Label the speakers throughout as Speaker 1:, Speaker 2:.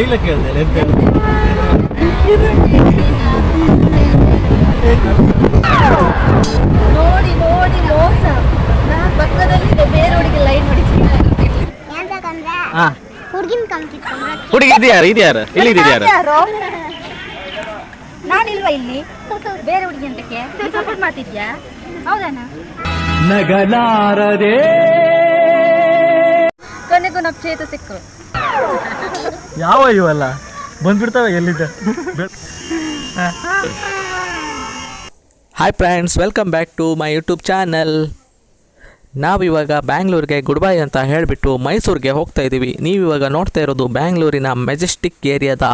Speaker 1: ನೋಡಿ ನೋಡಿ ಮೋಸ ಪಕ್ಕದಲ್ಲಿದೆ ಬೇರೆಯವರಿಗೆ ಲೈನ್ ಹುಡುಗಿ ಇಲ್ಲಿ
Speaker 2: ನಾನಿಲ್ವಾ ಇಲ್ಲಿ ಬೇರೆ ಹುಡುಗಿ ಸಪೋರ್ಟ್ ಮಾಡ್ತಿದ್ಯಾ ಹೌದಾನ ಕೊನೆಗೂ
Speaker 1: ಯಾವ ಇವೆಲ್ಲ ಬಂದ್ಬಿಡ್ತಾವೆ ಎಲ್ಲಿದ್ದ hi friends welcome back to my YouTube channel ನಾವಿವಾಗ ಬ್ಯಾಂಗ್ಳೂರಿಗೆ ಗುಡ್ ಬೈ ಅಂತ ಹೇಳಿಬಿಟ್ಟು ಮೈಸೂರಿಗೆ ಹೋಗ್ತಾ ಇದ್ದೀವಿ ನೀವಿವಾಗ ನೋಡ್ತಾ ಇರೋದು ಬ್ಯಾಂಗ್ಳೂರಿನ ಮೆಜೆಸ್ಟಿಕ್ ಏರಿಯಾದ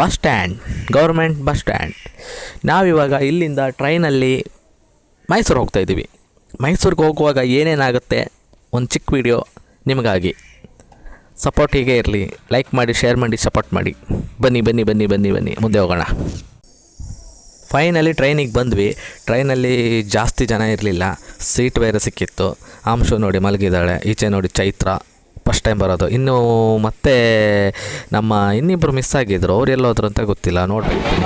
Speaker 1: bus stand government bus stand ನಾವಿವಾಗ ಇಲ್ಲಿಂದ ಟ್ರೈನಲ್ಲಿ ಮೈಸೂರು ಹೋಗ್ತಾ ಇದ್ದೀವಿ ಮೈಸೂರಿಗೆ ಹೋಗುವಾಗ ಏನೇನಾಗುತ್ತೆ ಒಂದು ಚಿಕ್ಕ ವಿಡಿಯೋ ನಿಮಗಾಗಿ ಸಪೋರ್ಟ್ ಹೀಗೆ ಇರಲಿ ಲೈಕ್ ಮಾಡಿ ಶೇರ್ ಮಾಡಿ ಸಪೋರ್ಟ್ ಮಾಡಿ ಬನ್ನಿ ಬನ್ನಿ ಬನ್ನಿ ಬನ್ನಿ ಬನ್ನಿ ಮುಂದೆ ಹೋಗೋಣ ಫೈನಲಿ ಟ್ರೈನಿಗೆ ಬಂದ್ವಿ ಟ್ರೈನಲ್ಲಿ ಜಾಸ್ತಿ ಜನ ಇರಲಿಲ್ಲ ಸೀಟ್ ಬೇರೆ ಸಿಕ್ಕಿತ್ತು ಆಂಶು ನೋಡಿ ಮಲಗಿದ್ದಾಳೆ ಈಚೆ ನೋಡಿ ಚೈತ್ರ ಫಸ್ಟ್ ಟೈಮ್ ಬರೋದು ಇನ್ನೂ ಮತ್ತೆ ನಮ್ಮ ಇನ್ನಿಬ್ಬರು ಮಿಸ್ ಆಗಿದ್ದರು ಅವ್ರು ಎಲ್ಲೋದ್ರು ಅಂತ ಗೊತ್ತಿಲ್ಲ ನೋಡಬೇಕು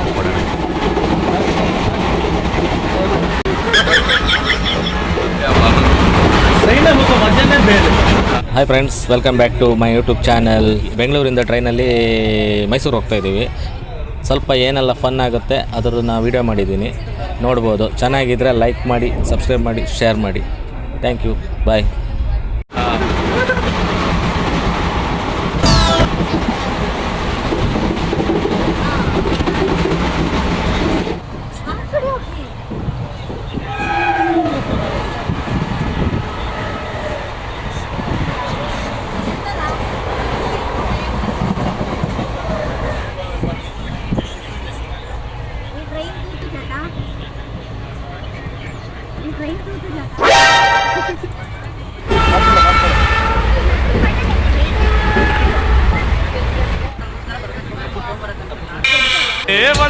Speaker 1: hi friends welcome back to my YouTube channel ಬೆಂಗಳೂರಿಂದ ಟ್ರೈನಲ್ಲಿ ಮೈಸೂರು ಹೋಗ್ತಾ ಇದ್ದೀವಿ ಸ್ವಲ್ಪ ಏನೆಲ್ಲ ಫನ್ ಆಗುತ್ತೆ ಅದರದ್ದು ನಾನು ವೀಡಿಯೋ ಮಾಡಿದ್ದೀನಿ ನೋಡ್ಬೋದು ಚೆನ್ನಾಗಿದ್ದರೆ ಲೈಕ್ ಮಾಡಿ ಸಬ್ಸ್ಕ್ರೈಬ್ ಮಾಡಿ ಶೇರ್ ಮಾಡಿ ಥ್ಯಾಂಕ್ ಯು ಬಾಯ್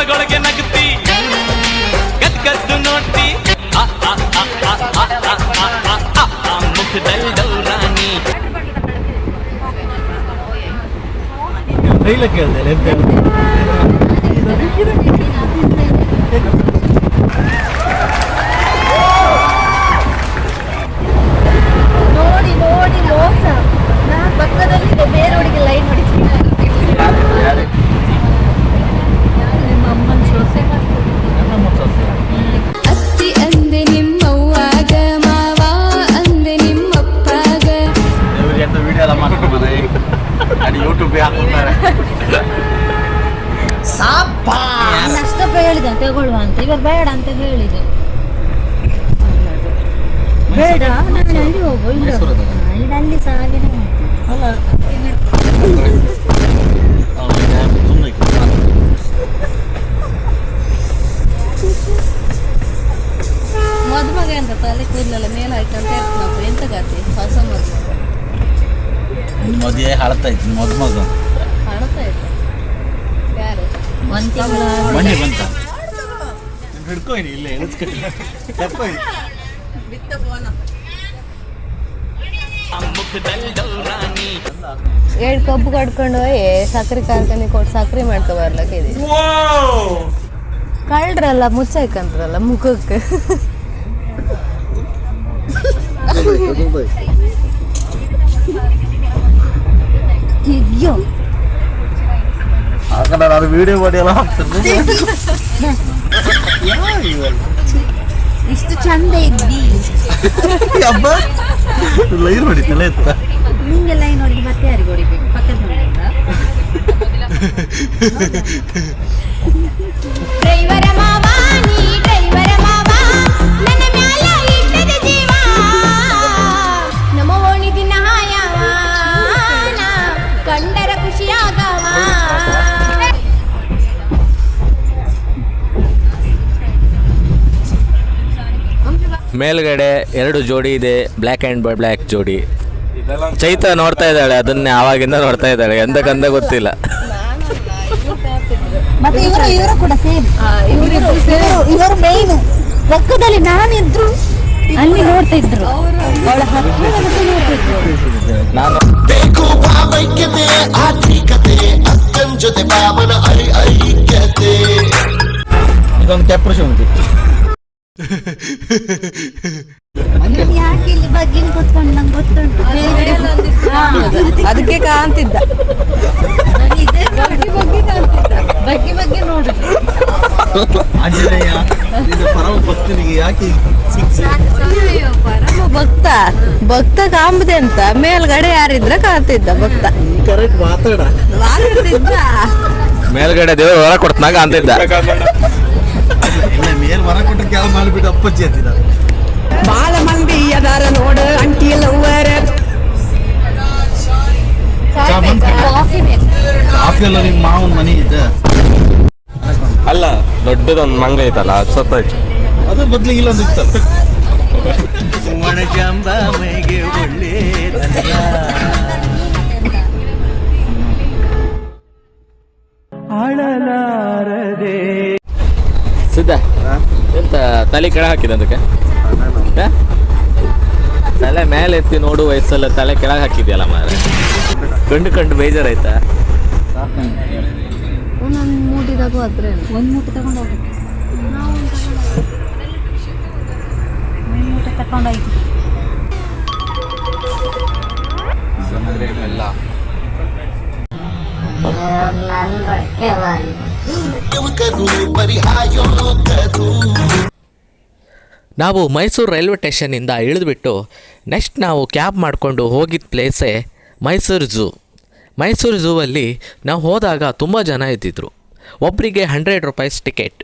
Speaker 2: ಒಳಗೊಳಗೆ ನಗುತ್ತಿ ಗದ್ಗದ್ದು ನೋಡ್ತಿ ಮುಖದಲ್ಲಿ ಡೌರಾಣಿ ರೈಲ ಕೇಳಿದೆ ಹೇಳಿದ ತಗೊಳ್ಳುವ ಅಂತ ಇವರು ಬೇಡ ಅಂತ ಹೇಳಿದೆ ಬೇಡ ನಾನು ಅಲ್ಲಿ ಹೋಗು ಇಲ್ಲ ಅಂತ ಎಂತ ಮದುವೆ ಮದುವೆ
Speaker 1: ಇತ್ತು ಯಾರು ಹಿಡ್ಕೊ ಇಲ್ಲೇ
Speaker 2: ಎರಡು ಕಬ್ಬು ಕಡ್ಕೊಂಡು ಹೋಗಿ ಸಕ್ಕರೆ ಕಾರ್ಖಾನೆ ಕೊಟ್ಟು ಸಕ್ಕರೆ ಮಾಡ್ಕೊ ಬರ್ಲಕ್ಕಿದೆ ಕಳ್ರಲ್ಲ ಮುಚ್ಚಾಯ್ಕಂತ್ರಲ್ಲ ಮುಖಕ್ಕೆ ಅಯ್ಯೋ
Speaker 1: ಹಾಕಲ್ಲ ವಿಡಿಯೋ ಮಾಡಿ ಎಲ್ಲ ಹಾಕ್ತೀನಿ
Speaker 2: ಇಷ್ಟು ಚಂದ ಇದ್ದಿ
Speaker 1: ಅಬ್ಬ ಲೈನ್ ಹೊಡಿತಲ್ಲ ಎತ್ತ
Speaker 2: ನಿಂಗೆ ಲೈನ್ ಹೊಡಿದು ಮತ್ತೆ ಯಾರಿಗೆ ಹೊಡಿಬೇಕು ಪಕ್ಕದ ಮನೆಯಿಂದ
Speaker 1: ಮೇಲ್ಗಡೆ ಎರಡು ಜೋಡಿ ಇದೆ ಬ್ಲ್ಯಾಕ್ ಆ್ಯಂಡ್ ಬ್ಲ್ಯಾಕ್ ಜೋಡಿ ಚೈತ ನೋಡ್ತಾ ಇದ್ದಾಳೆ ಅದನ್ನ ಆವಾಗಿಂದ ನೋಡ್ತಾ ಇದ್ದಾಳೆ ಎಂದ ಕಂದ ಗೊತ್ತಿಲ್ಲ
Speaker 2: ಮತ್ತೆ ಇವರು ಇವರು ಕೂಡ ಸೇಮ್ ಇವರು ಮೇನ್ ಪಕ್ಕದಲ್ಲಿ ನಾನಿದ್ರು ಅಲ್ಲಿ ನೋಡ್ತಾ ಇದ್ರು ನಾನು ಬೇಕು ಭಾವೈಕ್ಯತೆ ಆರ್ಥಿಕತೆ
Speaker 1: ಅಕ್ಕನ ಜೊತೆ ಬಾಬನ ಅರಿ ಐಕ್ಯತೆ ಇದೊಂದು ಟೆಪ್ರಶ್ ಉಂಟು
Speaker 2: ಅದಕ್ಕೆ ಕಾಣ್ತಿದ್ದ ಪರಮ ಭಕ್ತ ಭಕ್ತ ಕಾಂಬದೆ ಅಂತ ಮೇಲ್ಗಡೆ ಯಾರಿದ್ರ ಕಾಣ್ತಿದ್ದ ಭಕ್ತ
Speaker 1: ಮಾತಾಡ ಮೇಲ್ಗಡೆ ದೇವರ ಹೊರ ಮರ ಕೊಟ್ಟ ಮಾಡಿಬಿಟ್ಟು ಅಪ್ಪಚ್ಚಿ ಹತ್ತಿದ್ದಾರೆ
Speaker 2: ಬಾಳ ಮಂದಿ ಅದಾರ ನೋಡ ಅಂಟಿ ಲವ್ವರ
Speaker 1: ಕಾಫಿ ಅಲ್ಲ ದೊಡ್ಡದೊಂದು ಮಂಗ ಐತಲ್ಲ ಸತ್ತಾಯ್ತು ಅದು ಬದಲಿಗೆ ಸಿದ್ಧ ಎಂತ ತಲೆ ಕೆಳ ಹಾಕಿದೆ ಅದಕ್ಕೆ ತಲೆ ಮೇಲೆ ಎತ್ತಿ ನೋಡು ವಯಸ್ಸಲ್ಲ ತಲೆ ಕೆಳಗೆ ಹಾಕಿದ್ಯಲ್ಲ ಮಾರ ಕಂಡು ಕಂಡು ಬೇಜಾರಾಯ್ತಾ ನಾವು ಮೈಸೂರು ರೈಲ್ವೆ ಸ್ಟೇಷನಿಂದ ಇಳಿದುಬಿಟ್ಟು ನೆಕ್ಸ್ಟ್ ನಾವು ಕ್ಯಾಬ್ ಮಾಡಿಕೊಂಡು ಹೋಗಿದ್ದ ಪ್ಲೇಸೇ ಮೈಸೂರು ಝೂ ಮೈಸೂರು ಝೂವಲ್ಲಿ ನಾವು ಹೋದಾಗ ತುಂಬ ಜನ ಇದ್ದಿದ್ದರು ಒಬ್ಬರಿಗೆ ಹಂಡ್ರೆಡ್ ರುಪೀಸ್ ಟಿಕೆಟ್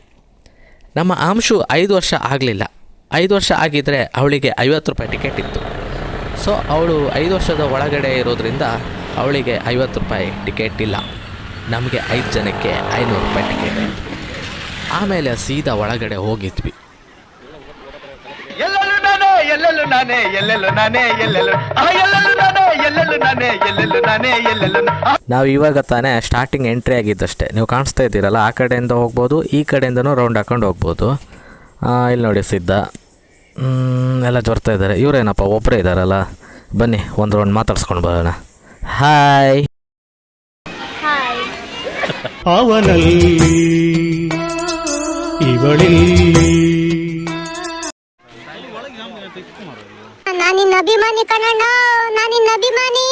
Speaker 1: ನಮ್ಮ ಆಂಶು ಐದು ವರ್ಷ ಆಗಲಿಲ್ಲ ಐದು ವರ್ಷ ಆಗಿದ್ದರೆ ಅವಳಿಗೆ ಐವತ್ತು ರೂಪಾಯಿ ಟಿಕೆಟ್ ಇತ್ತು ಸೊ ಅವಳು ಐದು ವರ್ಷದ ಒಳಗಡೆ ಇರೋದ್ರಿಂದ ಅವಳಿಗೆ ಐವತ್ತು ರೂಪಾಯಿ ಟಿಕೆಟ್ ಇಲ್ಲ ನಮಗೆ ಐದು ಜನಕ್ಕೆ ಐನೂರು ರೂಪಾಯಿ ಟಿಕೆಟ್ ಆಮೇಲೆ ಸೀದಾ ಒಳಗಡೆ ಹೋಗಿದ್ವಿ ನಾವು ಇವಾಗ ತಾನೇ ಸ್ಟಾರ್ಟಿಂಗ್ ಎಂಟ್ರಿ ಆಗಿದ್ದಷ್ಟೇ ನೀವು ಕಾಣಿಸ್ತಾ ಇದ್ದೀರಲ್ಲ ಆ ಕಡೆಯಿಂದ ಹೋಗ್ಬೋದು ಈ ಕಡೆಯಿಂದನೂ ರೌಂಡ್ ಹಾಕೊಂಡು ಹೋಗ್ಬೋದು ಇಲ್ಲಿ ನೋಡಿ ಸಿದ್ಧ ಎಲ್ಲ ಜೋರ್ತಾ ಇದ್ದಾರೆ ಇವರೇನಪ್ಪ ಒಬ್ಬರೇ ಇದ್ದಾರಲ್ಲ ಬನ್ನಿ ಒಂದು ರೌಂಡ್ ಮಾತಾಡ್ಸ್ಕೊಂಡು ಬರೋಣ ಹಾಯ್
Speaker 2: ಅವನಲ್ಲಿ ಇವಳಲ್ಲಿ ನಾನಿನ್ನ ಅಭಿಮಾನಿ ಕಣಣ್ಣ ನಾನಿನ್ನ ಅಭಿಮಾನಿ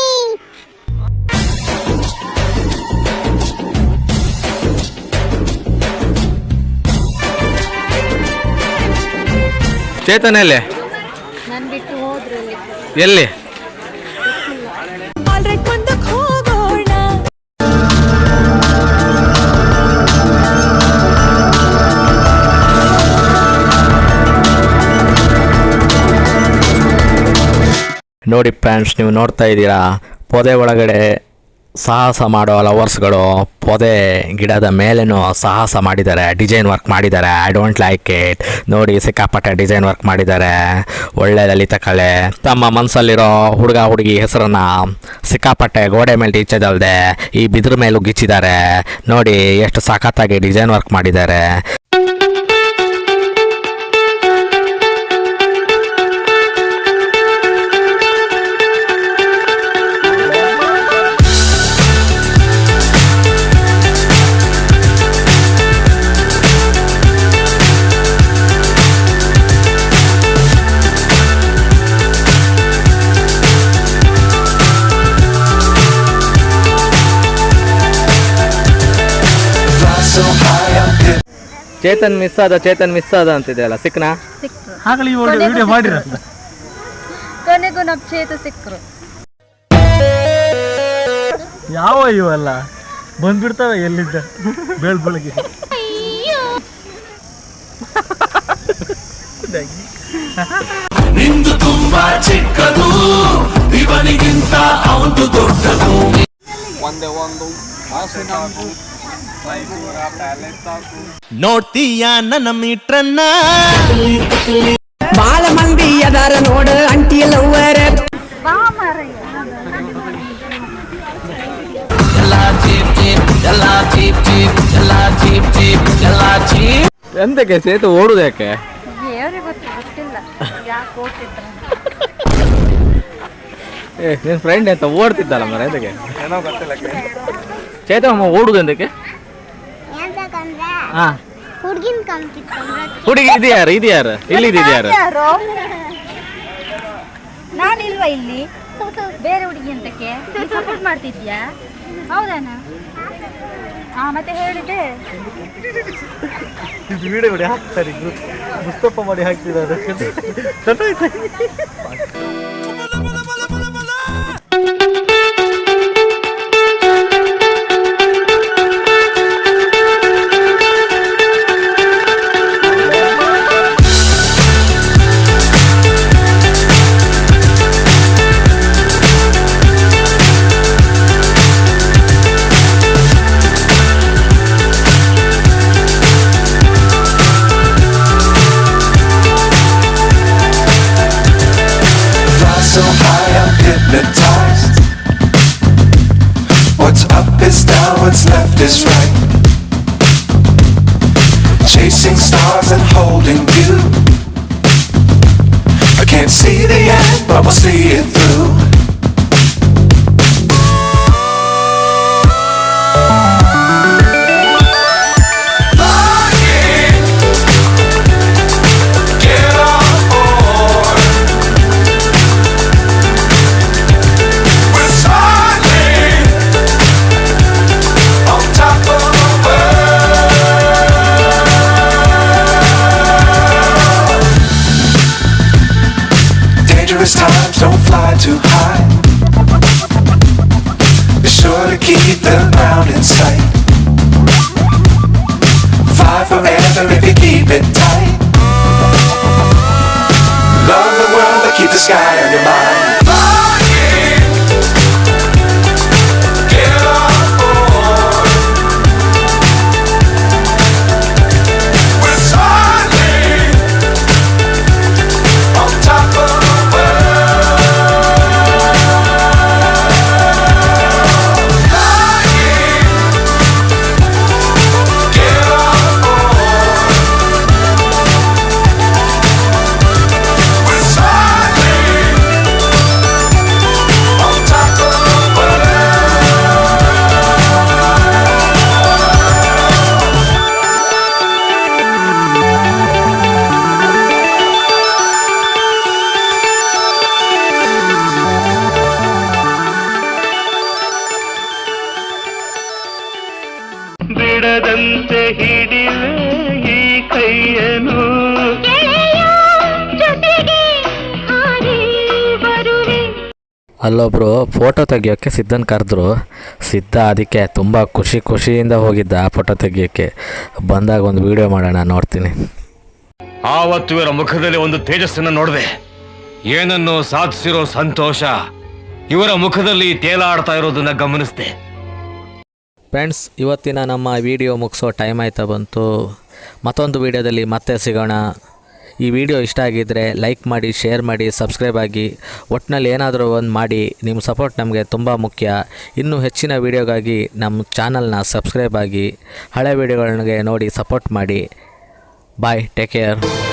Speaker 1: ಚೇತನ ಎಲ್ಲಿ ಎಲ್ಲಿ ನೋಡಿ ಫ್ರೆಂಡ್ಸ್ ನೀವು ನೋಡ್ತಾ ಇದ್ದೀರಾ ಪೊದೆ ಒಳಗಡೆ ಸಾಹಸ ಮಾಡೋ ಲವರ್ಸ್ಗಳು ಪೊದೆ ಗಿಡದ ಮೇಲೇನೂ ಸಾಹಸ ಮಾಡಿದ್ದಾರೆ ಡಿಸೈನ್ ವರ್ಕ್ ಮಾಡಿದ್ದಾರೆ ಐ ಡೋಂಟ್ ಲೈಕ್ ಇಟ್ ನೋಡಿ ಸಿಕ್ಕಾಪಟ್ಟೆ ಡಿಸೈನ್ ವರ್ಕ್ ಮಾಡಿದ್ದಾರೆ ಒಳ್ಳೆ ಲಲಿತ ಕಲೆ ತಮ್ಮ ಮನಸ್ಸಲ್ಲಿರೋ ಹುಡುಗ ಹುಡುಗಿ ಹೆಸರನ್ನು ಸಿಕ್ಕಾಪಟ್ಟೆ ಗೋಡೆ ಮೇಲೆ ಟೀಚದಲ್ಲದೆ ಈ ಬಿದ್ರ ಮೇಲೆ ಗಿಚ್ಚಿದ್ದಾರೆ ನೋಡಿ ಎಷ್ಟು ಸಾಕತ್ತಾಗಿ ಡಿಸೈನ್ ವರ್ಕ್ ಮಾಡಿದ್ದಾರೆ ಚೇತನ್ ಮಿಸ್ ಆದ ಚೇತನ್ ಮಿಸ್ ಆದ ಅಂತಿದೆಯಲ್ಲ ಸಿಕ್ನಾ ಸಿಕ್ತು ಆಗಲಿ ವಿಡಿಯೋ ಮಾಡಿರ
Speaker 2: ಕೊನೆಗೂ ನಮ್ಮ ಚೇತ ಸಿಕ್ಕರು
Speaker 1: ಯಾವ ಇವೆಲ್ಲ ಬಂದ್ಬಿಡ್ತಾವೆ ಎಲ್ಲಿದ್ದ ಬೆಳ್ ಬೆಳಗ್ಗೆ ನಿಂದು ತುಂಬಾ ಚಿಕ್ಕದು ಇವನಿಗಿಂತ ಅವನು ದೊಡ್ಡದು ಒಂದೇ ಒಂದು ನೋಡ್ತೀಯ ನನ್ನ ಮೀಟ್ರನ್ನ
Speaker 2: ಮಂದಿ ಅದಾರ ನೋಡ
Speaker 1: ಎಂತಕ್ಕೆ ಸೇತು ಏ ನಿನ್ ಫ್ರೆಂಡ್ ಅಂತ ಓಡ್ತಿದ್ದಲ್ಲ ಮರ ಎಂತಕ್ಕೆ ಏನೋ ಗೊತ್ತಿಲ್ಲ ಚೈತಮ್ಮ ಓಡುದು ಎಂದಕ್ಕೆ ಹಾ ಹುಡುಗಿ ಇದು ಯಾರು ಇದು ಯಾರು ಇಲ್ಲಿ
Speaker 2: ನಾನಿಲ್ವಾ ಇಲ್ಲಿ ಬೇರೆ ಹುಡುಗಿ ಅಂತಕ್ಕೆ ಸಪೋರ್ಟ್ ಮಾಡ್ತಿದ್ಯಾ ಹೌದಾನ ಹಾ ಮತ್ತೆ ಹೇಳಿದೆ
Speaker 1: ವಿಡಿಯೋ ಹಾಕ್ತಾರೆ ಮುಸ್ತಪ್ಪ ಮಾಡಿ ಹಾಕ್ತಿದ್ದಾರೆ I will see it through. this time, don't fly too high. Be sure to keep the ground in sight. Fly forever if you keep it tight. Love the world, but keep the sky on your mind. ಅಲ್ಲೊಬ್ಬರು photo ತೆಗಿಯೋಕ್ಕೆ ಸಿದ್ಧನ ಕರೆದ್ರು ಸಿದ್ಧ ಅದಕ್ಕೆ ತುಂಬ ಖುಷಿ ಖುಷಿಯಿಂದ ಹೋಗಿದ್ದ ಫೋಟೋ ತೆಗಿಯೋಕ್ಕೆ ಬಂದಾಗ ಒಂದು ವಿಡಿಯೋ ಮಾಡೋಣ ನೋಡ್ತೀನಿ ಆವತ್ತು ಇವರ ಮುಖದಲ್ಲಿ ಒಂದು ತೇಜಸ್ಸನ್ನು ನೋಡಿದೆ ಏನನ್ನು ಸಾಧಿಸಿರೋ ಸಂತೋಷ ಇವರ ಮುಖದಲ್ಲಿ ತೇಲಾಡ್ತಾ ಇರೋದನ್ನ ಗಮನಿಸಿದೆ ಫ್ರೆಂಡ್ಸ್ ಇವತ್ತಿನ ನಮ್ಮ ವಿಡಿಯೋ ಮುಗಿಸೋ ಟೈಮ್ ಆಯ್ತಾ ಬಂತು ಮತ್ತೊಂದು ವಿಡಿಯೋದಲ್ಲಿ ಮತ್ತೆ ಸಿಗೋಣ ಈ ವಿಡಿಯೋ ಇಷ್ಟ ಆಗಿದ್ದರೆ ಲೈಕ್ ಮಾಡಿ ಶೇರ್ ಮಾಡಿ ಸಬ್ಸ್ಕ್ರೈಬ್ ಆಗಿ ಒಟ್ಟಿನಲ್ಲಿ ಏನಾದರೂ ಒಂದು ಮಾಡಿ ನಿಮ್ಮ ಸಪೋರ್ಟ್ ನಮಗೆ ತುಂಬ ಮುಖ್ಯ ಇನ್ನೂ ಹೆಚ್ಚಿನ ವೀಡಿಯೋಗಾಗಿ ನಮ್ಮ ಚಾನಲ್ನ ಸಬ್ಸ್ಕ್ರೈಬ್ ಆಗಿ ಹಳೆ ವೀಡಿಯೋಗಳಿಗೆ ನೋಡಿ ಸಪೋರ್ಟ್ ಮಾಡಿ ಬಾಯ್ ಟೇಕ್ ಕೇರ್